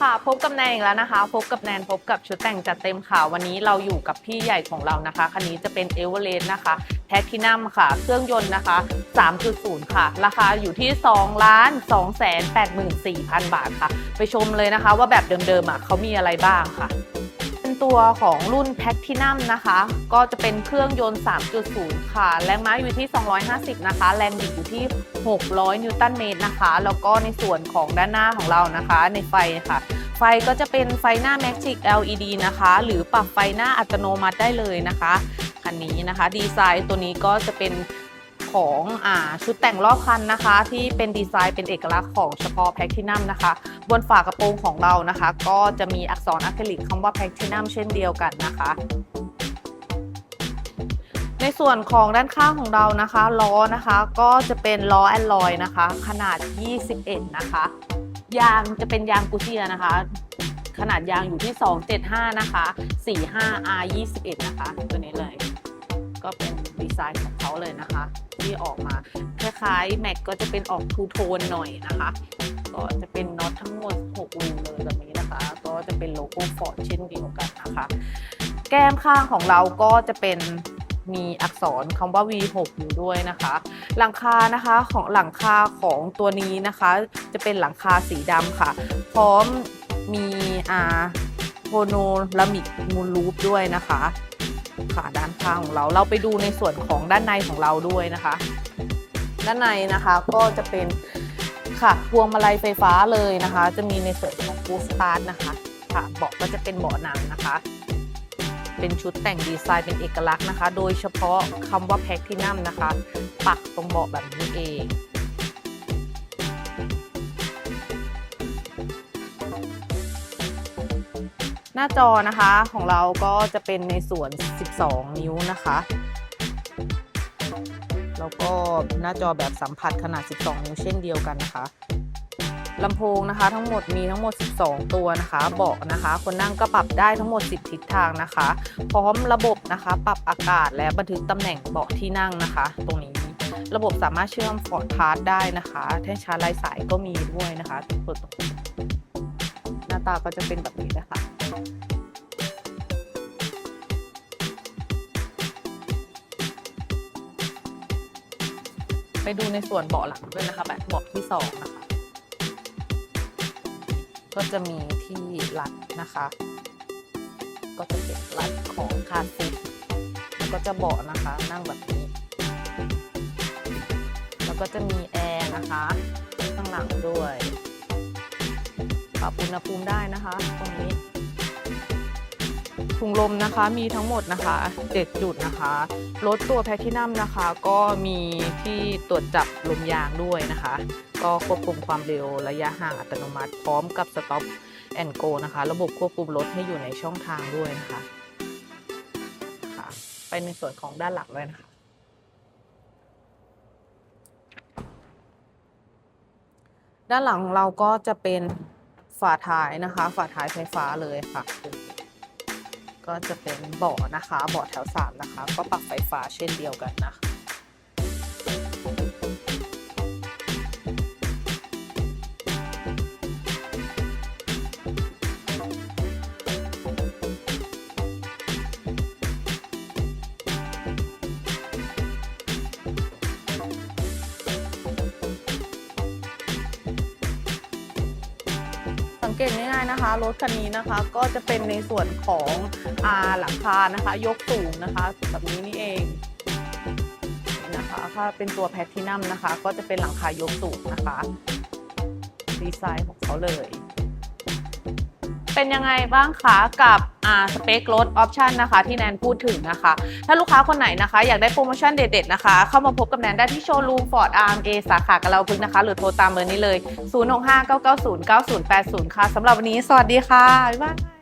ค่ะพบกับแนนอีกแล้วนะคะ พบกับแนนพบกับชุดแต่งจัดเต็มค่ะ วันนี้เราอยู่กับพี่ใหญ่ของเรานะคะ คันนี้จะเป็นเอเวอเรสต์นะคะแพททินัมค่ะ เครื่องยนต์นะคะ 3.0 ค่ะ ราคาอยู่ที่ 2 ล้าน2แสน84,000 บาทค่ะ ไปชมเลยนะคะว่าแบบเดิมๆอะเขามีอะไรบ้างค่ะ ตัวของรุ่นแพททินัมนะคะ ก็จะเป็นเครื่องยนต์ 3.0 ค่ะ แรงม้าอยู่ที่ 250 นะคะ แรงบิดอยู่ที่ 600 นิวตันเมตรนะคะ แล้วก็ในส่วนของด้านหน้าของเรานะคะ ในไฟค่ะ ไฟก็จะเป็นไฟหน้า Magic LED นะคะ หรือปรับไฟหน้าอัตโนมัติได้เลยนะคะ คันนี้นะคะ ดีไซน์ตัวนี้ก็จะเป็น ของอชุดแต่งรอบคันนะคะ ที่เป็นดีไซน์เป็นเอกลักษณ์ของเฉพาะแพคทินัมนะคะ บนฝากระโปรงของเรานะคะ ก็จะมีอักษรอะคริลิกคำว่าแพคทินัมเช่นเดียวกันนะคะในส่วนของด้านข้างของเรานะคะล้อนะคะก็จะเป็นล้อแอนลอยนะคะ ขนาด 21 นะคะ ยางจะเป็นยางกูเซียนะคะ ขนาดยางอยู่ที่ 275 นะคะ 45 R 21 นะคะ ตัวนี้เลย ก็เป็นดีไซน์ของเขาเลยนะคะ ที่ออกมาคล้ายๆแม็กก็จะเป็นออกทูโทนหน่อยนะคะ ก็จะเป็นน็อตทั้งหมด6รูเลยแบบนี้นะคะ ก็จะเป็นโลโก้ฟอร์ดเช่นเดียวกันนะคะ แก้มข้างของเราก็จะเป็นมีอักษรคำว่า V6 อยู่ด้วยนะคะ หลังคานะคะของหลังคาของตัวนี้นะคะ จะเป็นหลังคาสีดำค่ะ พร้อมมีอาโพโนลามิกมูลรูปด้วยนะคะ ค่ะด้านข้างของเรา เราไปดูในส่วนของด้านในของเราด้วยนะคะ ด้านในนะคะก็จะเป็นค่ะพวงมาลัยไฟฟ้าเลยนะคะ จะมีในส่วนของฟูสตาร์ทนะคะค่ะเบาะก็จะเป็นเบาะหนังนะคะ เป็นชุดแต่งดีไซน์เป็นเอกลักษณ์นะคะ โดยเฉพาะคำว่าแพ็กที่นั่มนะคะ ปักตรงเบาะแบบนี้เอง หน้าจอนะคะของเราก็จะเป็นในส่วน 12 นิ้วนะคะ แล้วก็หน้าจอแบบสัมผัสขนาด 12 นิ้วเช่นเดียวกันนะคะลำโพงนะคะ ทั้งหมดมีทั้งหมด 12 ตัวนะคะ เบาะนะคะ คนนั่งก็ปรับได้ทั้งหมด 10 ทิศทางนะคะ พร้อมระบบนะคะ ปรับอากาศและบันทึกตำแหน่งเบาะที่นั่งนะคะ ตรงนี้ระบบสามารถเชื่อมฟอร์ดพาร์ได้นะคะแท่นชาร์จไร้สายก็มีด้วยนะคะตัวตรงนี้ น้าตาก็จะเป็นแบบนี้นะคะไปดูในส่วนเบาะหลังด้วยนะคะแบบเบาะที่สองนะคะก็จะมีที่รัดนะคะ ก็จะเป็นรัดของคาซีแล้วก็จะเบาะนะคะนั่งแบบนี้ แล้วก็จะมีแอร์นะคะข้างหลังด้วย รับอุณหภูมิได้นะคะ ตรงนี้ถุงลมนะคะมีทั้งหมดนะคะ7จุดนะคะรถตัวแพทินัมนะคะ ก็มีที่ตรวจจับลมยางด้วยนะคะ ก็ควบคุมความเร็วระยะห่างอัตโนมัติ พร้อมกับ Stop and Go นะคะ ระบบควบคุมรถให้อยู่ในช่องทางด้วยนะคะค่ะไปในส่วนของด้านหลังด้วยนะคะด้านหลังเราก็จะเป็น ฝาท้ายนะคะ ฝาท้ายไฟฟ้าเลยค่ะ ก็จะเป็นเบาะนะคะเบาะแถวสามนะคะ ก็ปรับไฟฟ้าเช่นเดียวกันนะคะ เกตง่ายๆนะคะ รถคันนี้นะคะก็จะเป็นในส่วนของอาหลังคานะคะ ยกสูงนะคะแบบนี้นี่เองนี่นะคะถ้าเป็นตัวแพททินัมนะคะ ก็จะเป็นหลังคายกสูงนะคะ ดีไซน์ของเขาเลย เป็นยังไงบ้างคะกับสเปครถออปชันนะคะ ที่แนนพูดถึงนะคะ ถ้าลูกค้าคนไหนนะคะ อยากได้โปรโมชั่นเด็ดๆนะคะ เข้ามาพบกับแนนได้ที่โชว์รูมฟอร์ดอาร์มเอสาขากะเราพึกนะคะ หรือโทรตามเบอร์นี้เลย 0 6 5 9 9 0 9 0 8 0 ค่ะสำหรับวันนี้ สวัสดีค่ะบ๊ายบาย